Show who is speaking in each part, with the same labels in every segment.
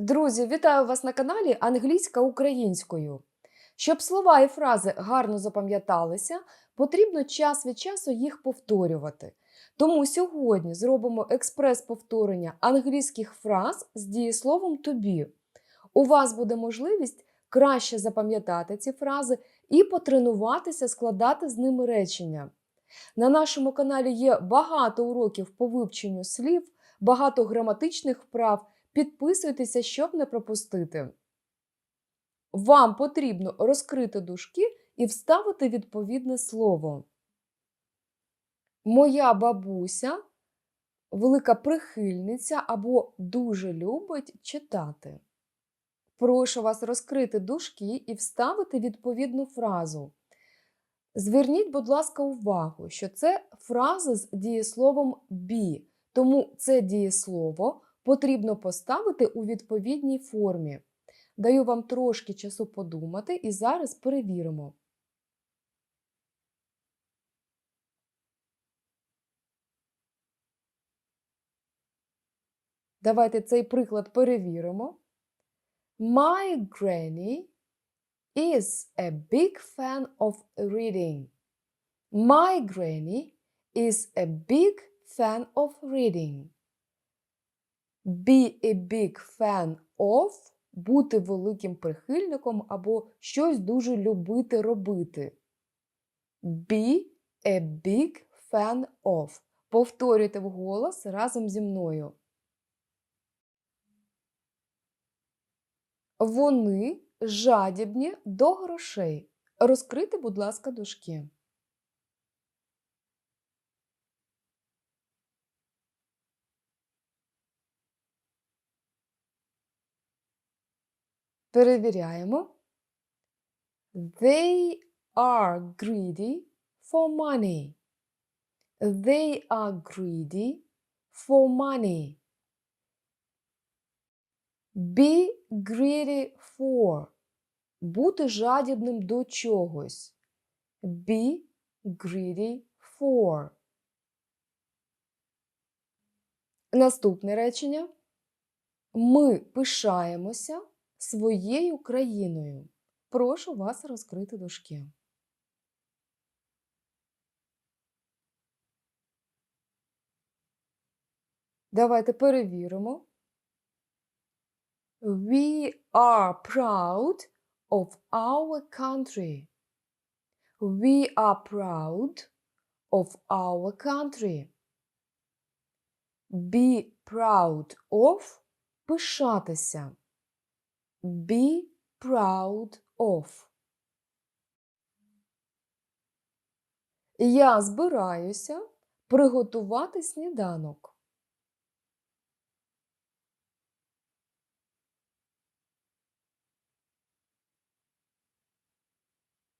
Speaker 1: Друзі, вітаю вас на каналі Англійська українською. Щоб слова і фрази гарно запам'яталися, потрібно час від часу їх повторювати. Тому сьогодні зробимо експрес-повторення англійських фраз з дієсловом be. У вас буде можливість краще запам'ятати ці фрази і потренуватися складати з ними речення. На нашому каналі є багато уроків по вивченню слів, багато граматичних вправ. Підписуйтеся, щоб не пропустити. Вам потрібно розкрити дужки і вставити відповідне слово. Моя бабуся велика прихильниця або дуже любить читати. Прошу вас розкрити дужки і вставити відповідну фразу. Зверніть, будь ласка, увагу, що це фраза з дієсловом be, тому це дієслово потрібно поставити у відповідній формі. Даю вам трошки часу подумати і зараз перевіримо. Давайте цей приклад перевіримо. My granny is a big fan of reading. My granny is a big fan of reading. Be a big fan of бути великим прихильником або щось дуже любити робити. Be a big fan of. Повторюйте вголос разом зі мною. Вони жадібні до грошей. Розкрити, будь ласка, дужки. Перевіряємо. They are greedy for money. They are greedy for money. Be greedy for. Бути жадібним до чогось. Be greedy for. Наступне речення. Ми пишаємося своєю країною. Прошу вас розкрити дужки. Давайте перевіримо. We are proud of our country. We are proud of our country. Be proud of пишатися. Be proud of. Я збираюся приготувати сніданок.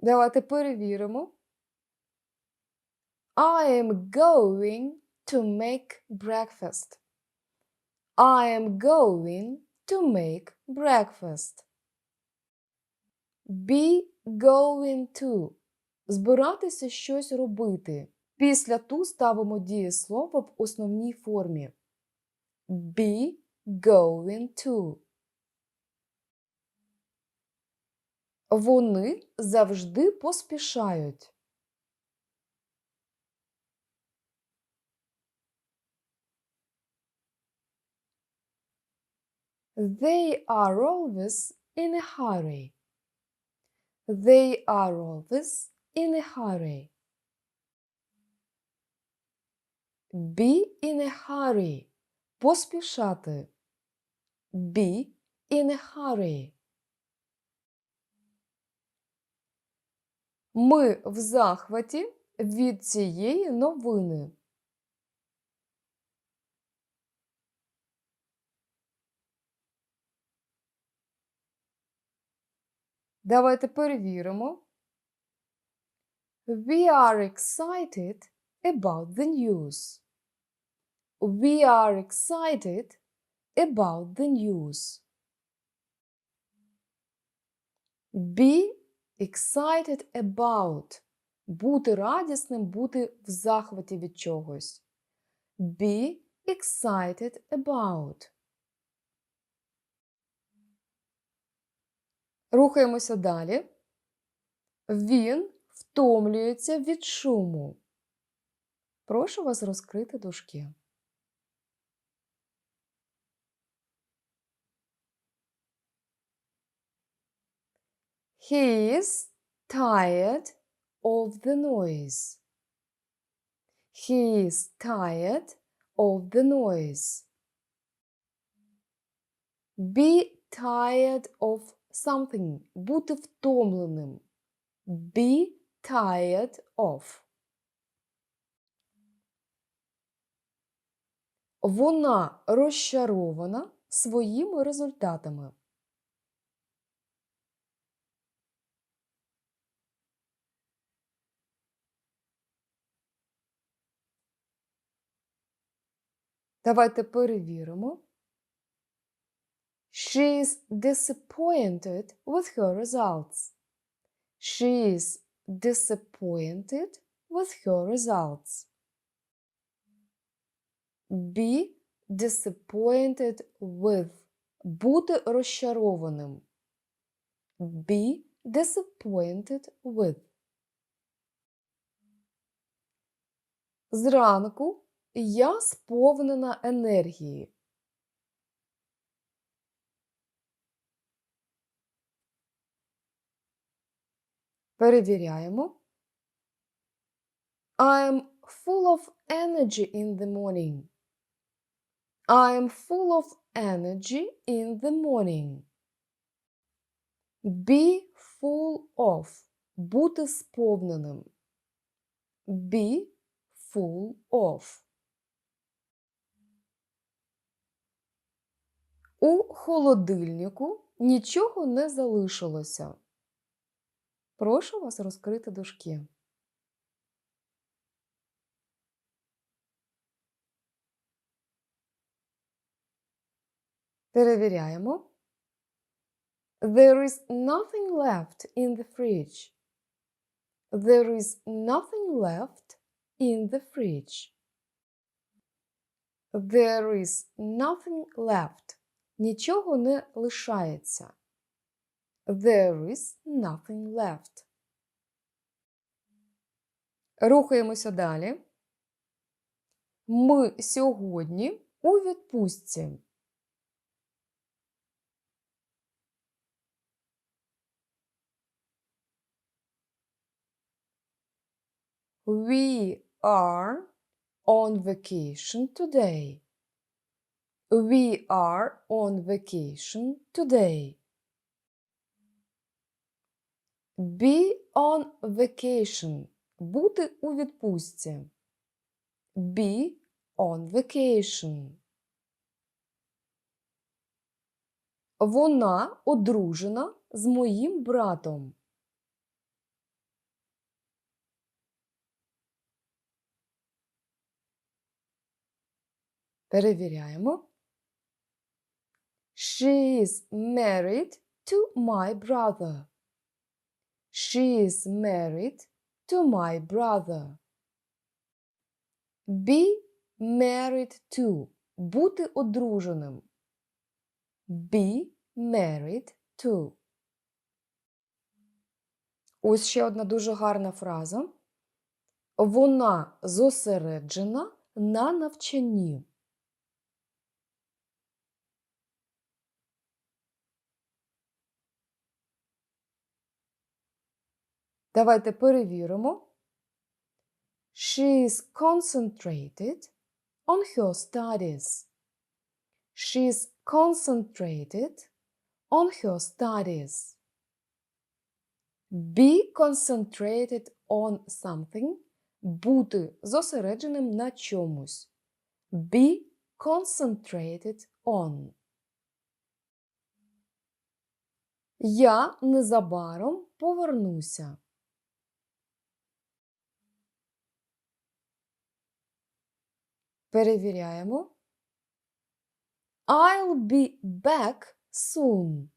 Speaker 1: Давайте перевіримо. I am going to make breakfast. I am going to make breakfast. Be going to. Збиратися щось робити. Після ту ставимо дієслово в основній формі. Be going to. Вони завжди поспішають. They are always in a hurry. They are always in a hurry. Be in a hurry. Поспішати. Be in a hurry. Ми в захваті від цієї новини. Давайте перевіримо. We are excited about the news. We are excited about the news. Be excited about. Бути радісним, бути в захваті від чогось. Be excited about. Рухаємося далі. Він втомлюється від шуму. Прошу вас розкрити дужки. He is tired of the noise. He is tired of the noise. Be tired of something. Бути втомленим. Be tired of. Вона розчарована своїми результатами. Давайте перевіримо. She is disappointed with her results. She is disappointed with her results. Be disappointed with. Бути розчарованим. Be disappointed with. Зранку я сповнена енергії. Перевіряємо. I am full of energy in the morning. I am full of energy in the morning. Be full of. Бути сповненим. Be full of. У холодильнику нічого не залишилося. Прошу вас розкрити дужки. Перевіряємо. There is nothing left in the fridge. There is nothing left in the fridge. There is nothing left. Нічого не лишається. There is nothing left. Рухаємося далі. Ми сьогодні у відпустці. We are on vacation today. We are on vacation today. Be on vacation. Бути у відпустці. Be on vacation. Вона одружена з моїм братом. Перевіряємо. She is married to my brother. She is married to my brother. Be married to. Бути одруженим. Be married to. Ось ще одна дуже гарна фраза. Вона зосереджена на навчанні. Давайте перевіримо. She is concentrated on her studies. She is concentrated on her studies. Be concentrated on something. Бути зосередженим на чомусь. Be concentrated on. Я незабаром повернуся. Перевіряємо. I'll be back soon.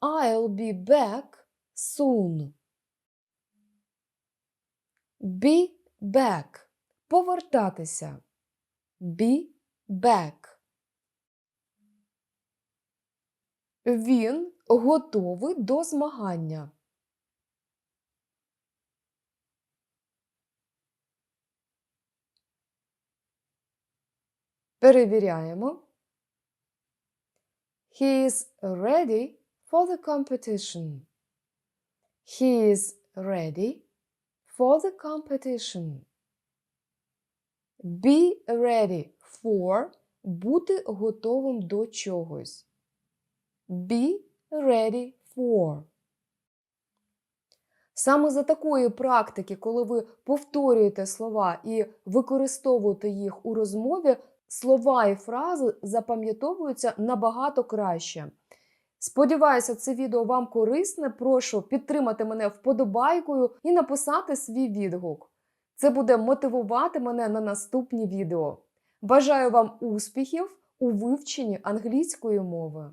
Speaker 1: I'll be back soon. Be back. Повертатися. Be back. Він готовий до змагання. Перевіряємо. He is ready for the competition. He is ready for the competition. Be ready for бути готовим до чогось. Be ready for. Саме за такої практики, коли ви повторюєте слова і використовуєте їх у розмові, слова і фрази запам'ятовуються набагато краще. Сподіваюся, це відео вам корисне. Прошу підтримати мене вподобайкою і написати свій відгук. Це буде мотивувати мене на наступні відео. Бажаю вам успіхів у вивченні англійської мови.